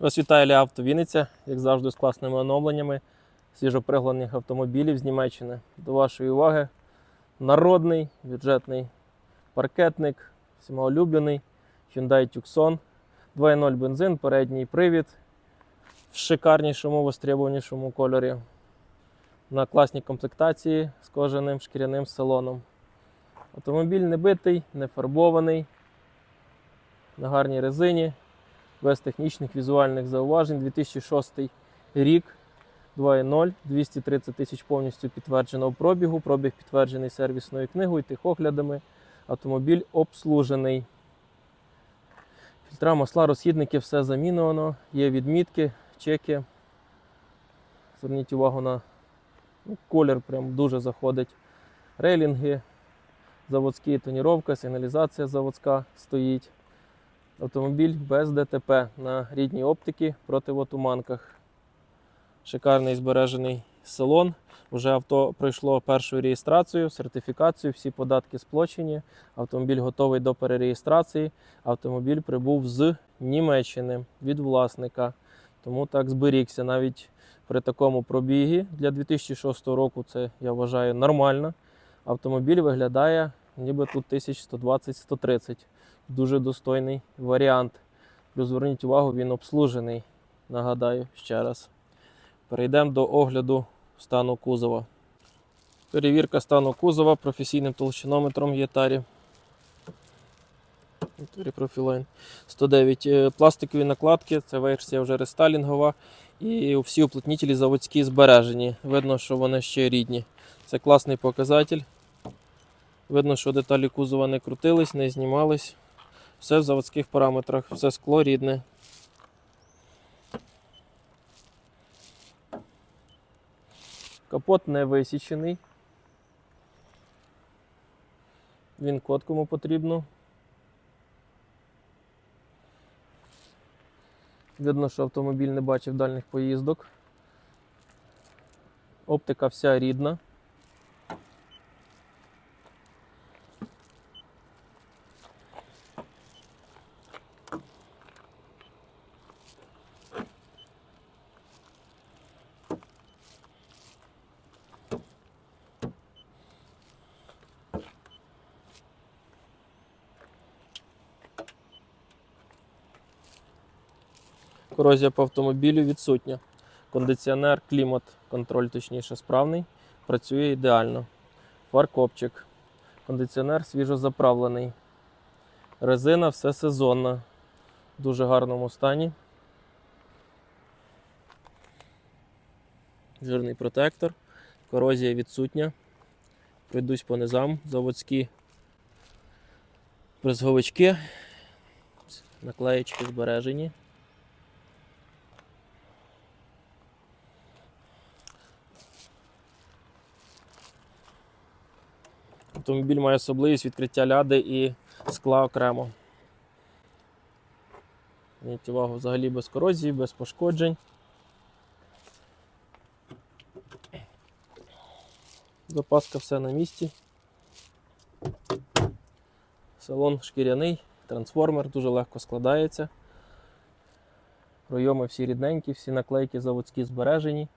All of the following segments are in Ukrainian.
Вас вітає Ля Авто Вінниця, як завжди, з класними оновленнями свіжопригнаних автомобілів з Німеччини. До вашої уваги народний бюджетний паркетник, всіма улюблений Hyundai Tucson, 2.0 бензин, передній привід в шикарнішому, востребованішому кольорі. На класній комплектації з кожаним шкіряним салоном. Автомобіль не битий, не фарбований, на гарній резині без технічних візуальних зауважень. 2006 рік 2.0, 230 тисяч повністю підтвердженого пробігу. Пробіг підтверджений сервісною книгою, техоглядами. Автомобіль обслужений. Фільтра, масла, розхідники, все замінено. Є відмітки, чеки. Зверніть увагу на ну, колір, прям дуже заходить. Рейлінги, заводські тоніровка, сигналізація заводська стоїть. Автомобіль без ДТП на рідній оптиці противотуманках. Шикарний збережений салон. Уже авто пройшло першу реєстрацію, сертифікацію, всі податки сплочені. Автомобіль готовий до перереєстрації. Автомобіль прибув з Німеччини від власника. Тому так зберігся. Навіть при такому пробігі для 2006 року це я вважаю нормально. Автомобіль виглядає ніби тут 1120-130 дуже достойний варіант. Плюс зверніть увагу, він обслужений. Нагадаю ще раз. Перейдемо до огляду стану кузова. Перевірка стану кузова професійним толщинометром Єтарі. Profiline 109. Е, Пластикові накладки, це версія вже рестайлінгова. І всі уплотнітелі заводські збережені. Видно, що вони ще рідні. Це класний показатель. Видно, що деталі кузова не крутились, не знімались. Все в заводських параметрах, все скло рідне. Капот не висічений. Він код кому потрібно. Видно, що автомобіль не бачив дальніх поїздок. Оптика вся рідна. Корозія по автомобілю відсутня. Кондиціонер, клімат, контроль точніше справний. Працює ідеально. Фаркопчик. Кондиціонер свіжо заправлений. Резина все сезонна. В дуже гарному стані. Жирний протектор. Корозія відсутня. Пройдусь по низам. Заводські брезговички. Наклеєчки збережені. Автомобіль має особливість відкриття ляди і скла окремо. Зверніть увагу взагалі без корозії, без пошкоджень. Запаска все на місці. Салон шкіряний, трансформер дуже легко складається. Пройоми всі рідненькі, всі наклейки заводські збережені.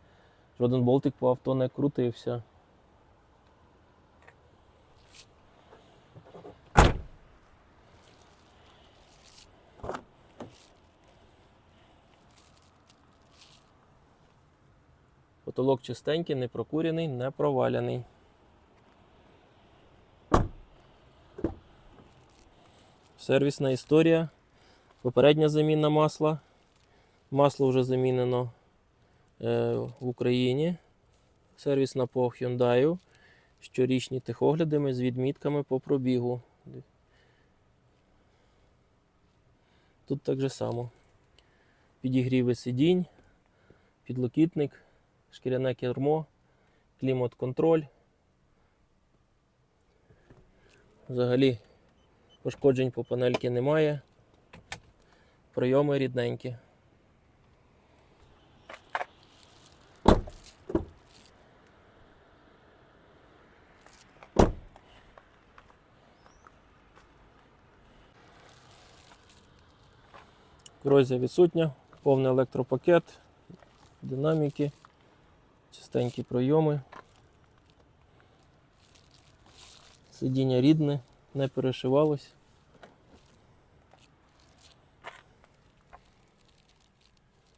Жоден болтик по авто не крутився. Потолок чистенький, не прокурений, не проваляний. Сервісна історія. Попередня заміна масла. Масло вже замінено е, в Україні. Сервісна по Hyundai. Щорічні техоглядами з відмітками по пробігу. Тут так же само. Підігріви сидінь, підлокітник шкіряне кермо, клімат-контроль. Взагалі пошкоджень по панельки немає. Прийоми рідненькі. Корозія відсутня, повний електропакет, динаміки, чистенькі пройоми. Сидіння рідне, не перешивалось.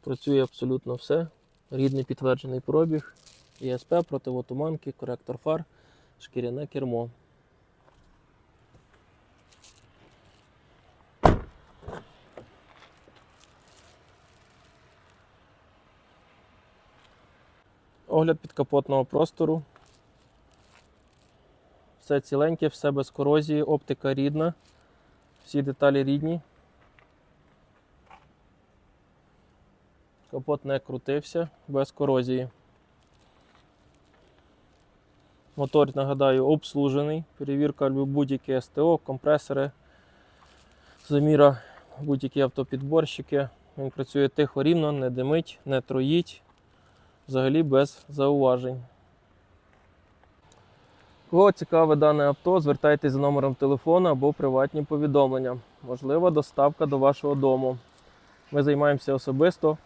Працює абсолютно все. Рідний підтверджений пробіг, ІСП, противотуманки, коректор фар, шкіряне кермо. Огляд підкапотного простору. Все ціленьке, все без корозії, оптика рідна, всі деталі рідні. Капот не крутився, без корозії. Мотор, нагадаю, обслужений. Перевірка будь-які СТО, компресори, заміра будь-які автопідборщики. Він працює тихо рівно, не димить, не троїть. Взагалі без зауважень. Кого цікаве дане авто, звертайтесь за номером телефону або приватні повідомлення. Можлива доставка до вашого дому. Ми займаємося особисто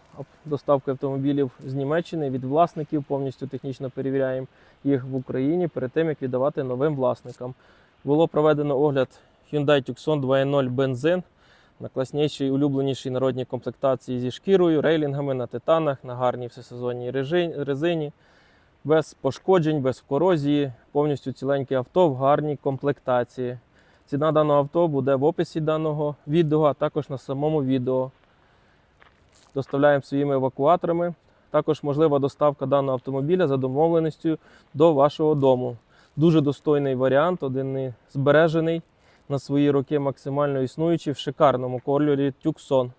доставкою автомобілів з Німеччини від власників, повністю технічно перевіряємо їх в Україні перед тим, як віддавати новим власникам. Було проведено огляд Hyundai Tucson 2.0 бензин на класнішій, улюбленішій народній комплектації зі шкірою, рейлінгами на титанах, на гарній всесезонній резині, без пошкоджень, без корозії, повністю ціленьке авто в гарній комплектації. Ціна даного авто буде в описі даного відео, а також на самому відео. Доставляємо своїми евакуаторами. Також можлива доставка даного автомобіля за домовленістю до вашого дому. Дуже достойний варіант, один збережений на свої роки максимально існуючий в шикарному кольорі Тюксон.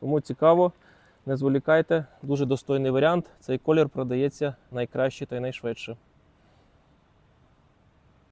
Кому цікаво, не зволікайте, дуже достойний варіант. Цей колір продається найкраще та й найшвидше.